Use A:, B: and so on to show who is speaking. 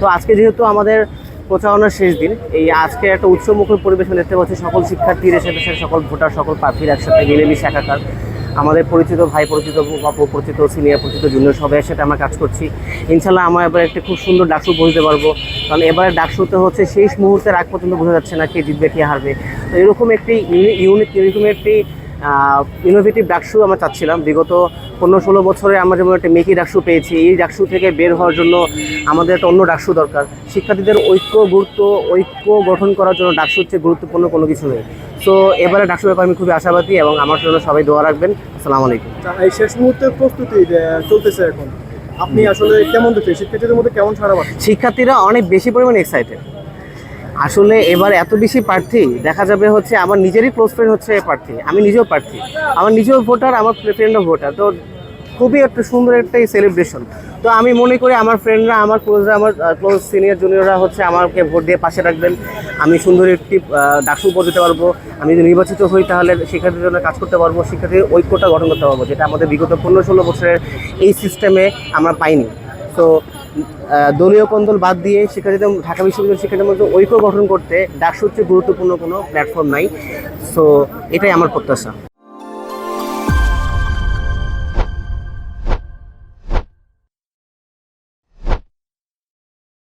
A: তো আজকে যেহেতু আমাদের প্রচারণার শেষ দিন, এই আজকে একটা উৎসবমুখর পরিবেশন দেখতে পাচ্ছি সকল শিক্ষার্থীর এসে সকল ভোটার, সকল প্রার্থীর একসাথে মিলেমিশে একাকার। আমাদের পরিচিত ভাই, পরিচিত বাপু, পরিচিত সিনিয়র পরিচিত জুনিয়র সবাই সাথে আমরা কাজ করছি। ইনশাল্লাহ আমরা এবার একটা খুব সুন্দর ডাকসু বলতে পারব। কারণ এবারে ডাকসুতে হচ্ছে শেষ মুহূর্তের আগ পর্যন্ত বোঝা যাচ্ছে না কে জিতবে, কে হারবে। তো এরকম একটি ইউনিক এরকম একটি ইনোভেটিভ ডাকসু আমরা চাচ্ছিলাম। বিগত পনেরো ষোলো বছরে আমরা যেমন একটা মেকি ডাকসু পেয়েছি এই ডাকসু থেকে বের হওয়ার জন্য আমাদের একটা অন্য ডাকসু দরকার। শিক্ষার্থীদের ঐক্য গুরুত্ব ঐক্য গঠন করার জন্য ডাকসু হচ্ছে গুরুত্বপূর্ণ কোনো কিছু নেই। তো এবারে ডাকসু ব্যাপারে আমি খুবই আশাবাদী এবং আমার জন্য সবাই দোয়া রাখবেন। আসসালামু আলাইকুম।
B: তা এই শেষ মুহূর্তের প্রস্তুতি চলতেছে এখন। আপনি আসলে কেমন দেখছেন? শিক্ষার্থীদের মধ্যে কেমন সারা
A: শিক্ষার্থীরা অনেক বেশি পরিমাণে এক্সাইটেড আসলে এবার এত বেশি প্রার্থী, দেখা যাবে হচ্ছে আমার নিজেরই ক্লোজ ফ্রেন্ড হচ্ছে প্রার্থী, আমি নিজেও প্রার্থী। আমার নিজেও ভোটার আমার ফ্রেন্ডও ভোটার তো খুবই একটা সুন্দর একটা সেলিব্রেশন তো আমি মনে করি আমার ফ্রেন্ডরা আমার ক্লোজরা আমার ক্লোজ সিনিয়র জুনিয়ররা হচ্ছে আমাকে ভোট দিয়ে পাশে রাখবেন। আমি সুন্দর একটি ডাকসু উপর দিতে পারব। আমি যদি নির্বাচিত হই তাহলে শিক্ষার্থীর জন্য কাজ করতে পারব শিক্ষার্থীর ঐক্যটা গঠন করতে পারব, যেটা আমাদের বিগত পনেরো ষোলো বছরের এই সিস্টেমে আমরা পাইনি। তো দলীয় কন্দল বাদ দিয়ে শিক্ষার্থীদের ঢাকা বিশ্ববিদ্যালয়ের শিক্ষার্থীদের মধ্যে ঐক্য গঠন করতে ডাকসূত্রে গুরুত্বপূর্ণ কোনো প্ল্যাটফর্ম নাই। সো এটাই আমার প্রত্যাশা।